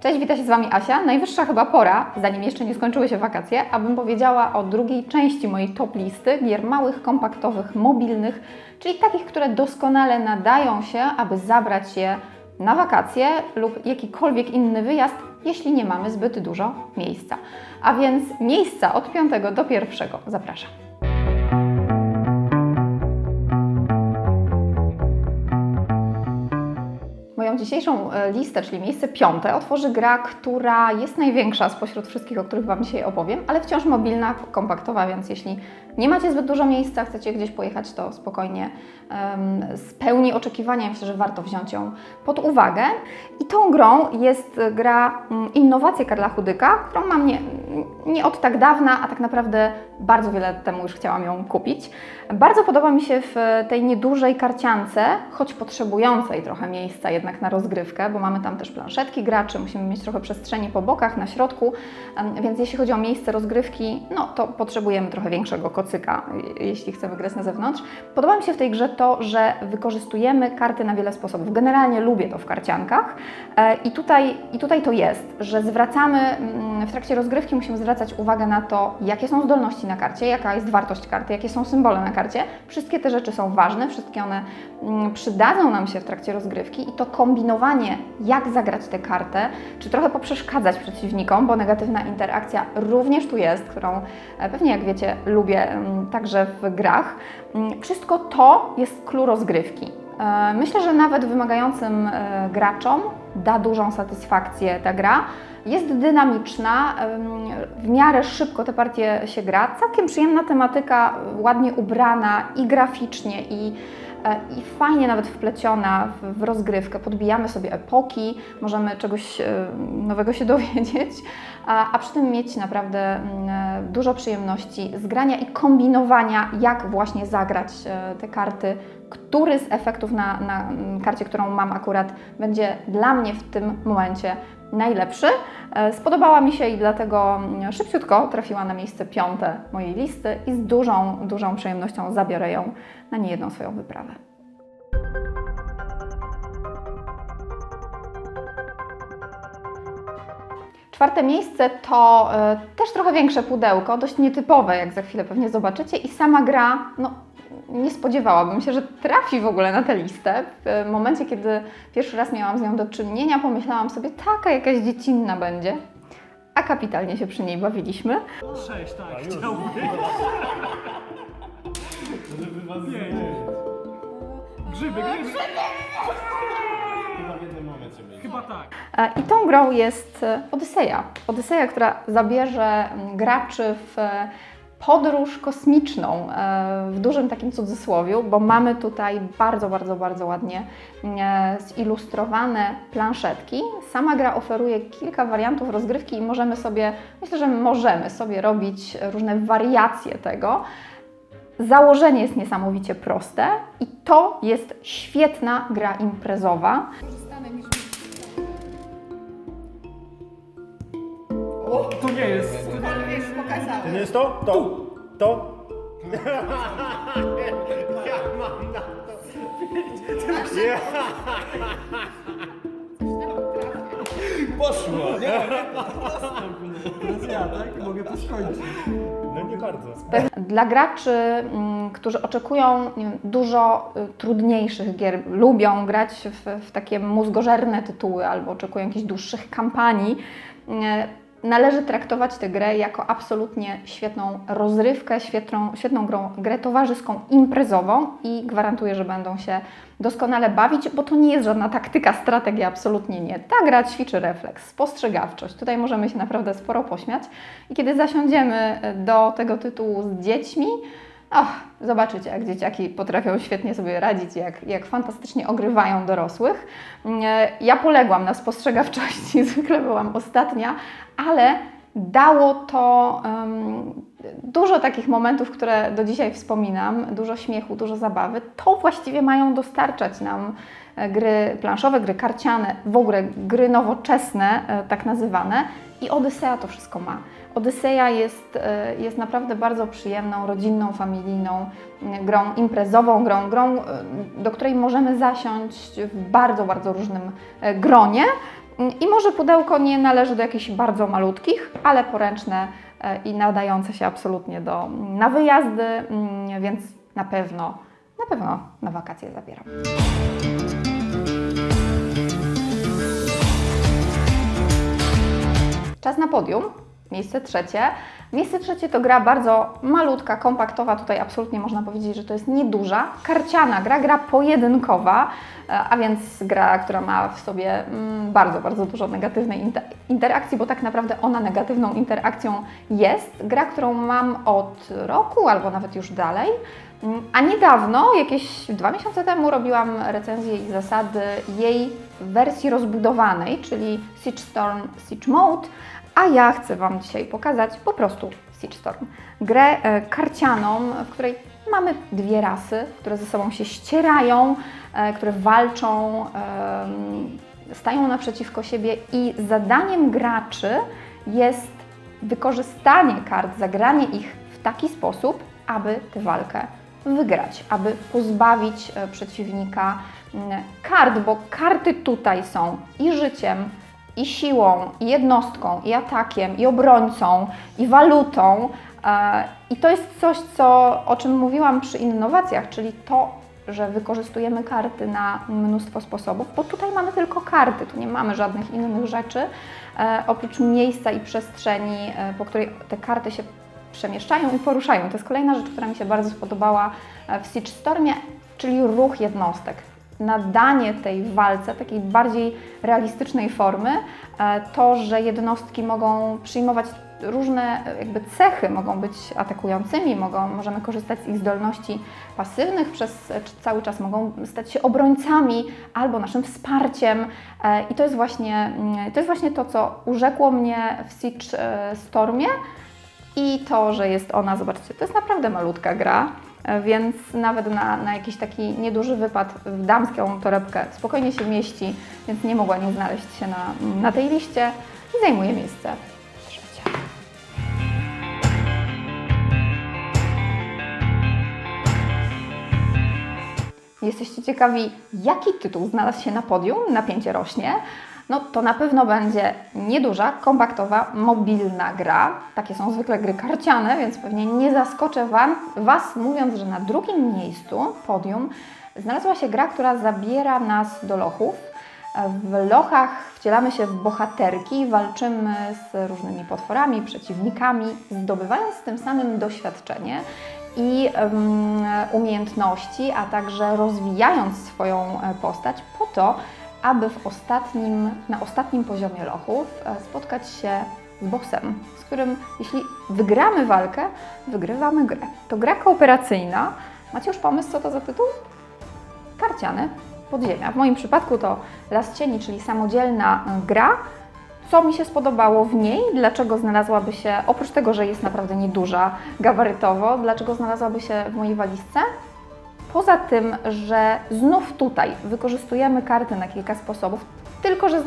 Cześć, witam się z Wami Asia. Najwyższa chyba pora, zanim jeszcze nie skończyły się wakacje, abym powiedziała o drugiej części mojej top listy gier małych, kompaktowych, mobilnych, czyli takich, które doskonale nadają się, aby zabrać je na wakacje lub jakikolwiek inny wyjazd, jeśli nie mamy zbyt dużo miejsca. A więc miejsca od 5 do 1 zapraszam. Moją dzisiejszą e, listę, czyli miejsce piąte, otworzy gra, która jest największa spośród wszystkich, o których Wam dzisiaj opowiem, ale wciąż mobilna, kompaktowa, więc jeśli nie macie zbyt dużo miejsca, chcecie gdzieś pojechać, to spokojnie um, spełni oczekiwania. Myślę, że warto wziąć ją pod uwagę. I tą grą jest gra um, Innowacje Karla Chudyka, którą mam nie, nie od tak dawna, a tak naprawdę bardzo wiele temu już chciałam ją kupić. Bardzo podoba mi się w tej niedużej karciance, choć potrzebującej trochę miejsca jednak na rozgrywkę, bo mamy tam też planszetki graczy, musimy mieć trochę przestrzeni po bokach, na środku, więc jeśli chodzi o miejsce rozgrywki, no to potrzebujemy trochę większego kocyka, jeśli chcemy grać na zewnątrz. Podoba mi się w tej grze to, że wykorzystujemy karty na wiele sposobów. Generalnie lubię to w karciankach i tutaj, i tutaj to jest, że zwracamy w trakcie rozgrywki musimy zwracać uwagę na to, jakie są zdolności na karcie, jaka jest wartość karty, jakie są symbole na karcie. Wszystkie te rzeczy są ważne, wszystkie one przydadzą nam się w trakcie rozgrywki i to kombinowanie, jak zagrać tę kartę, czy trochę poprzeszkadzać przeciwnikom, bo negatywna interakcja również tu jest, którą pewnie jak wiecie lubię także w grach. Wszystko to jest clue rozgrywki. Myślę, że nawet wymagającym graczom da dużą satysfakcję ta gra. Jest dynamiczna, w miarę szybko te partie się gra. Całkiem przyjemna tematyka, ładnie ubrana i graficznie, i, i fajnie nawet wpleciona w, rozgrywkę. Podbijamy sobie epoki, możemy czegoś nowego się dowiedzieć, a, przy tym mieć naprawdę dużo przyjemności z grania i kombinowania, jak właśnie zagrać te karty który z efektów na, na karcie, którą mam akurat, będzie dla mnie w tym momencie najlepszy. Spodobała mi się i dlatego szybciutko trafiła na miejsce piąte mojej listy i z dużą, dużą przyjemnością zabiorę ją na niejedną swoją wyprawę. Czwarte miejsce to y, też trochę większe pudełko, dość nietypowe, jak za chwilę pewnie zobaczycie, i sama gra, no nie spodziewałabym się, że trafi w ogóle na tę listę. W momencie, kiedy pierwszy raz miałam z nią do czynienia, pomyślałam sobie, taka jakaś dziecinna będzie. A kapitalnie się przy niej bawiliśmy. Sześć, tak, chciałbym. Żeby was Nie, nie. nie. Grzyby, grzyby. Chyba w jednym momencie. Chyba tak. E, I tą grą jest e, Odyseja. Odyseja, która zabierze graczy w podróż kosmiczną e, w dużym takim cudzysłowiu, bo mamy tutaj bardzo, bardzo, bardzo ładnie e, zilustrowane planszetki. Sama gra oferuje kilka wariantów rozgrywki i możemy sobie, myślę, że możemy sobie robić różne wariacje tego. Założenie jest niesamowicie proste i to jest świetna gra imprezowa. To nie jest. To nie jest to? To? To? ja mam na to. Ja. Poszło, nie? Teraz ja, tak? Mogę to skończyć. No nie bardzo. Dla graczy, mm, którzy oczekują nie wiem, dużo y, trudniejszych gier, lubią grać w, w takie mózgożerne tytuły albo oczekują jakichś dłuższych kampanii, y, należy traktować tę grę jako absolutnie świetną rozrywkę, świetną, świetną grą, grę towarzyską, imprezową i gwarantuję, że będą się doskonale bawić, bo to nie jest żadna taktyka, strategia, absolutnie nie. Ta gra ćwiczy refleks, spostrzegawczość. Tutaj możemy się naprawdę sporo pośmiać i kiedy zasiądziemy do tego tytułu z dziećmi, Och, zobaczycie, jak dzieciaki potrafią świetnie sobie radzić, jak, jak fantastycznie ogrywają dorosłych. E, Ja poległam na spostrzegawczości, zwykle byłam ostatnia, ale dało to um, dużo takich momentów, które do dzisiaj wspominam, dużo śmiechu, dużo zabawy. To właściwie mają dostarczać nam e, gry planszowe, gry karciane, w ogóle gry nowoczesne, e, tak nazywane. I Odysea to wszystko ma. Odyseja jest, e, jest naprawdę bardzo przyjemną, rodzinną, familijną grą imprezową, grą, grą, do której możemy zasiąść w bardzo, bardzo różnym gronie. I może pudełko nie należy do jakichś bardzo malutkich, ale poręczne e, i nadające się absolutnie do, na wyjazdy, mm, więc na pewno, na pewno na wakacje zabieram. Czas na podium. Miejsce trzecie. Miejsce trzecie to gra bardzo malutka, kompaktowa. Tutaj absolutnie można powiedzieć, że to jest nieduża. Karciana gra, gra pojedynkowa, e, a więc gra, która ma w sobie mm, bardzo, bardzo dużo negatywnej inter- interakcji, bo tak naprawdę ona negatywną interakcją jest. Gra, którą mam od roku albo nawet już dalej. Mm, A niedawno, jakieś dwa miesiące temu, robiłam recenzję i zasady jej wersji rozbudowanej, czyli Siege Storm Siege Mode, a ja chcę Wam dzisiaj pokazać po prostu Siege Storm. Grę e, karcianą, w której mamy dwie rasy, które ze sobą się ścierają, e, które walczą, stają naprzeciwko siebie i zadaniem graczy jest wykorzystanie kart, zagranie ich w taki sposób, aby tę walkę wygrać, aby pozbawić e, przeciwnika mm, kart, bo karty tutaj są i życiem, i siłą, i jednostką, i atakiem, i obrońcą, i walutą. E, I to jest coś, co, o czym mówiłam przy innowacjach, czyli to, że wykorzystujemy karty na mnóstwo sposobów, bo tutaj mamy tylko karty, tu nie mamy żadnych innych rzeczy, e, oprócz miejsca i przestrzeni, e, po której te karty się przemieszczają i poruszają. To jest kolejna rzecz, która mi się bardzo spodobała w Siege Stormie, czyli ruch jednostek. Nadanie tej walce takiej bardziej realistycznej formy, e, to, że jednostki mogą przyjmować różne jakby cechy, mogą być atakującymi, mogą, możemy korzystać z ich zdolności pasywnych, przez cały czas mogą stać się obrońcami albo naszym wsparciem. E, I to jest właśnie mm, to, jest właśnie to co urzekło mnie w Siege e, Stormie, i to, że jest ona, zobaczcie, to jest naprawdę malutka gra, więc nawet na, na jakiś taki nieduży wypad w damską torebkę spokojnie się mieści, więc nie mogła nie znaleźć się na, na tej liście i zajmuje miejsce trzecie. Jesteście ciekawi, jaki tytuł znalazł się na podium? Napięcie rośnie. No to na pewno będzie nieduża, kompaktowa, mobilna gra. Takie są zwykle gry karciane, więc pewnie nie zaskoczę wam, Was mówiąc, że na drugim miejscu podium znalazła się gra, która zabiera nas do lochów. W lochach wcielamy się w bohaterki, walczymy z różnymi potworami, przeciwnikami, zdobywając tym samym doświadczenie i em, umiejętności, a także rozwijając swoją e, postać po to, aby w ostatnim, na ostatnim poziomie lochów e, spotkać się z bossem, z którym jeśli wygramy walkę, wygrywamy grę. To gra kooperacyjna. Macie już pomysł, co to za tytuł? Karciany Podziemia. W moim przypadku to Las Cieni, czyli samodzielna y, gra. Co mi się spodobało w niej? Dlaczego znalazłaby się, oprócz tego, że jest naprawdę nieduża gabarytowo, dlaczego znalazłaby się w mojej walizce? Poza tym, że znów tutaj wykorzystujemy karty na kilka sposobów, tylko że z,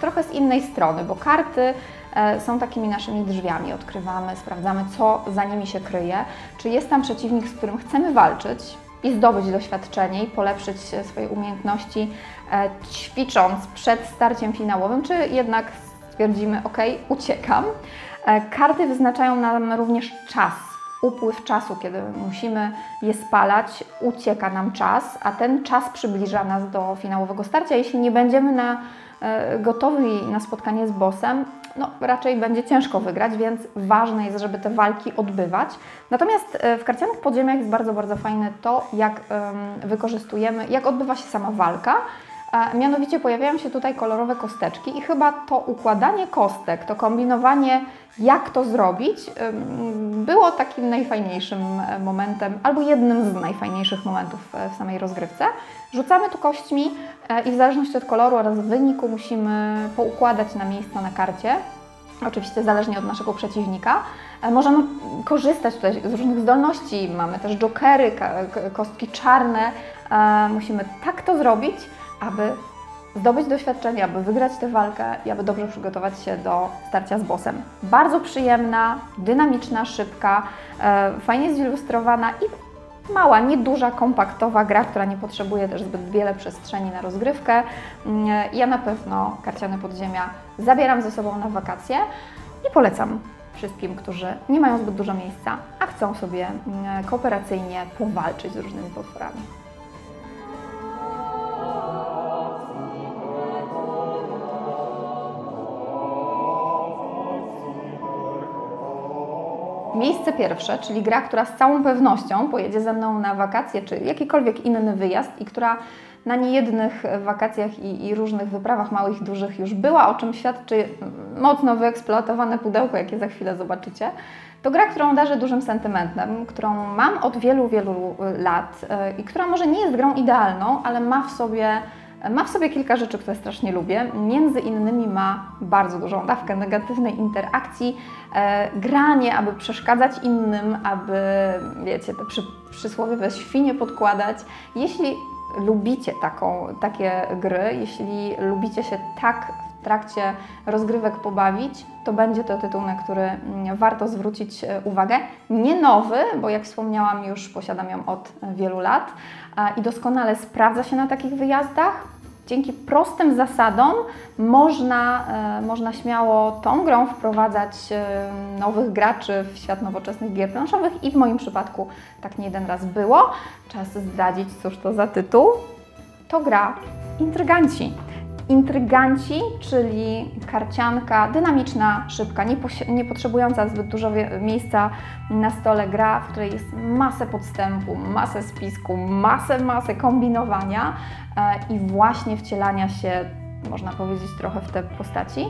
trochę z innej strony, bo karty e, są takimi naszymi drzwiami. Odkrywamy, sprawdzamy, co za nimi się kryje, czy jest tam przeciwnik, z którym chcemy walczyć i zdobyć doświadczenie i polepszyć e, swoje umiejętności, e, ćwicząc przed starciem finałowym, czy jednak stwierdzimy, ok, uciekam. E, karty wyznaczają nam również czas upływ czasu, kiedy musimy je spalać, ucieka nam czas, a ten czas przybliża nas do finałowego starcia. Jeśli nie będziemy na, e, gotowi na spotkanie z bossem, no raczej będzie ciężko wygrać, więc ważne jest, żeby te walki odbywać. Natomiast e, w karcianych podziemiach jest bardzo, bardzo fajne to, jak em, wykorzystujemy, jak odbywa się sama walka. Mianowicie pojawiają się tutaj kolorowe kosteczki i chyba to układanie kostek, to kombinowanie, jak to zrobić, było takim najfajniejszym e, momentem, albo jednym z najfajniejszych momentów e, w samej rozgrywce. Rzucamy tu kośćmi e, i w zależności od koloru oraz wyniku musimy poukładać na miejsca na karcie. Oczywiście zależnie od naszego przeciwnika. Możemy korzystać tutaj z różnych zdolności. Mamy też jokery, kostki czarne. Musimy tak to zrobić, aby zdobyć doświadczenie, aby wygrać tę walkę i aby dobrze przygotować się do starcia z bossem. Bardzo przyjemna, dynamiczna, szybka, e, fajnie zilustrowana i mała, nieduża, kompaktowa gra, która nie potrzebuje też zbyt wiele przestrzeni na rozgrywkę. Mm, Ja na pewno Karciane Podziemia zabieram ze sobą na wakacje i polecam wszystkim, którzy nie mają zbyt dużo miejsca, a chcą sobie mm, kooperacyjnie powalczyć z różnymi potworami. Miejsce pierwsze, czyli gra, która z całą pewnością pojedzie ze mną na wakacje czy jakikolwiek inny wyjazd i która na niejednych wakacjach i, i różnych wyprawach małych dużych już była, o czym świadczy mocno wyeksploatowane pudełko, jakie za chwilę zobaczycie. To gra, którą darzę dużym sentymentem, którą mam od wielu, wielu lat e, i która może nie jest grą idealną, ale ma w sobie ma w sobie kilka rzeczy, które strasznie lubię. Między innymi ma bardzo dużą dawkę negatywnej interakcji, e, granie, aby przeszkadzać innym, aby, wiecie, te przy, przysłowiowe świnie podkładać. Jeśli lubicie taką, takie gry, jeśli lubicie się tak w trakcie rozgrywek pobawić, to będzie to tytuł, na który mm, warto zwrócić e, uwagę. Nie nowy, bo jak wspomniałam, już posiadam ją od e, wielu lat i doskonale sprawdza się na takich wyjazdach. Dzięki prostym zasadom można, e, można śmiało tą grą wprowadzać e, nowych graczy w świat nowoczesnych gier planszowych i w moim przypadku tak nie jeden raz było. Czas zdradzić, cóż to za tytuł. To gra Intryganci. Intryganci, czyli karcianka dynamiczna, szybka, nie, nie potrzebująca zbyt dużo miejsca na stole gra, w której jest masę podstępu, masę spisku, masę, masę kombinowania e, i właśnie wcielania się, można powiedzieć, trochę w te postaci.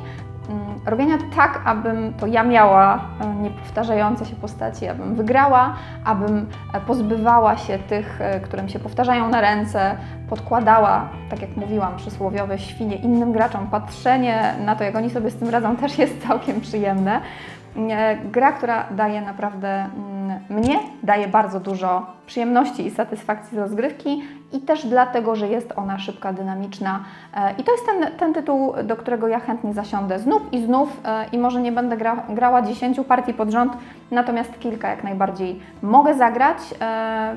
Mm, Robienia tak, abym to ja miała e, niepowtarzające się postaci, abym wygrała, abym e, pozbywała się tych, e, którym się powtarzają na ręce, podkładała, tak jak mówiłam, przysłowiowe świnie innym graczom. Patrzenie na to, jak oni sobie z tym radzą, też jest całkiem przyjemne. E, Gra, która daje naprawdę mm, mnie, daje bardzo dużo przyjemności i satysfakcji z rozgrywki i też dlatego, że jest ona szybka, dynamiczna. E, I to jest ten, ten tytuł, do którego ja chętnie zasiądę znów i znów e, i może nie będę gra, grała 10 partii pod rząd, natomiast kilka jak najbardziej mogę zagrać. E,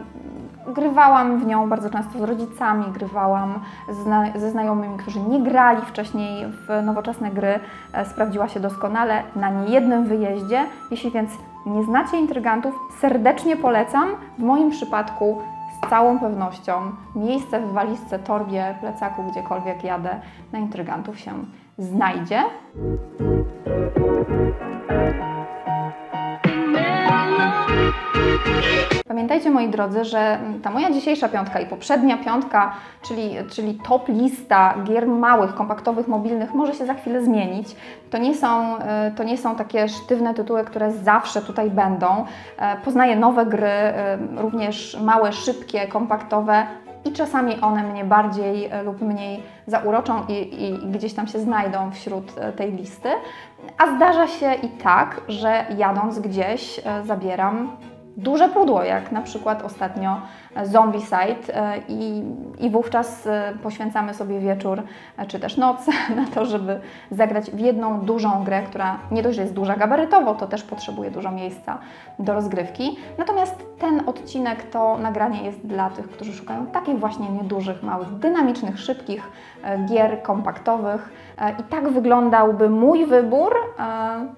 Grywałam w nią bardzo często z rodzicami, grywałam ze znajomymi, którzy nie grali wcześniej w nowoczesne gry. Sprawdziła się doskonale na niejednym wyjeździe. Jeśli więc nie znacie intrygantów, serdecznie polecam. W moim przypadku z całą pewnością miejsce w walizce, torbie, plecaku, gdziekolwiek jadę na intrygantów się znajdzie. Pamiętajcie, moi drodzy, że ta moja dzisiejsza piątka i poprzednia piątka, czyli, czyli top lista gier małych, kompaktowych, mobilnych, może się za chwilę zmienić. To nie są, e, to nie są takie sztywne tytuły, które zawsze tutaj będą. E, Poznaję nowe gry, e, również małe, szybkie, kompaktowe. I czasami one mnie bardziej e, lub mniej zauroczą i, i gdzieś tam się znajdą wśród tej listy. A zdarza się i tak, że jadąc gdzieś zabieram duże pudło, jak na przykład ostatnio Zombicide e, i, i wówczas e, poświęcamy sobie wieczór e, czy też noc na to, żeby zagrać w jedną dużą grę, która nie dość, że jest duża gabarytowo, to też potrzebuje dużo miejsca do rozgrywki. Natomiast ten odcinek to nagranie jest dla tych, którzy szukają takich właśnie niedużych, małych, dynamicznych, szybkich gier kompaktowych i tak wyglądałby mój wybór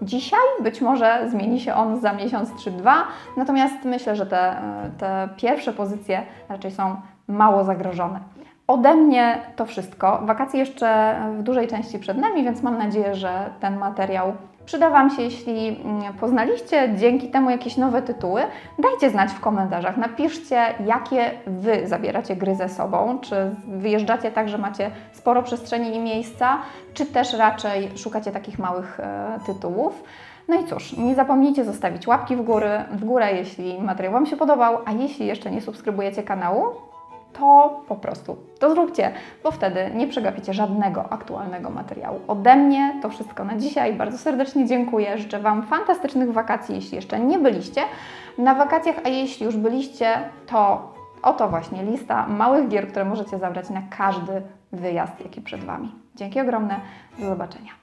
dzisiaj. Być może zmieni się on za miesiąc czy dwa, natomiast myślę, że te, te pierwsze pozycje raczej są mało zagrożone. Ode mnie to wszystko. Wakacje jeszcze w dużej części przed nami, więc mam nadzieję, że ten materiał przyda Wam się. Jeśli mm, poznaliście dzięki temu jakieś nowe tytuły, dajcie znać w komentarzach. Napiszcie, jakie Wy zabieracie gry ze sobą. Czy wyjeżdżacie tak, że macie sporo przestrzeni i miejsca, czy też raczej szukacie takich małych e, tytułów. No i cóż, nie zapomnijcie zostawić łapki w, góry, w górę, jeśli materiał Wam się podobał, a jeśli jeszcze nie subskrybujecie kanału, to po prostu to zróbcie, bo wtedy nie przegapicie żadnego aktualnego materiału. Ode mnie to wszystko na dzisiaj. Bardzo serdecznie dziękuję. Życzę Wam fantastycznych wakacji, jeśli jeszcze nie byliście na wakacjach, a jeśli już byliście, to oto właśnie lista małych gier, które możecie zabrać na każdy wyjazd, jaki przed Wami. Dzięki ogromne, do zobaczenia.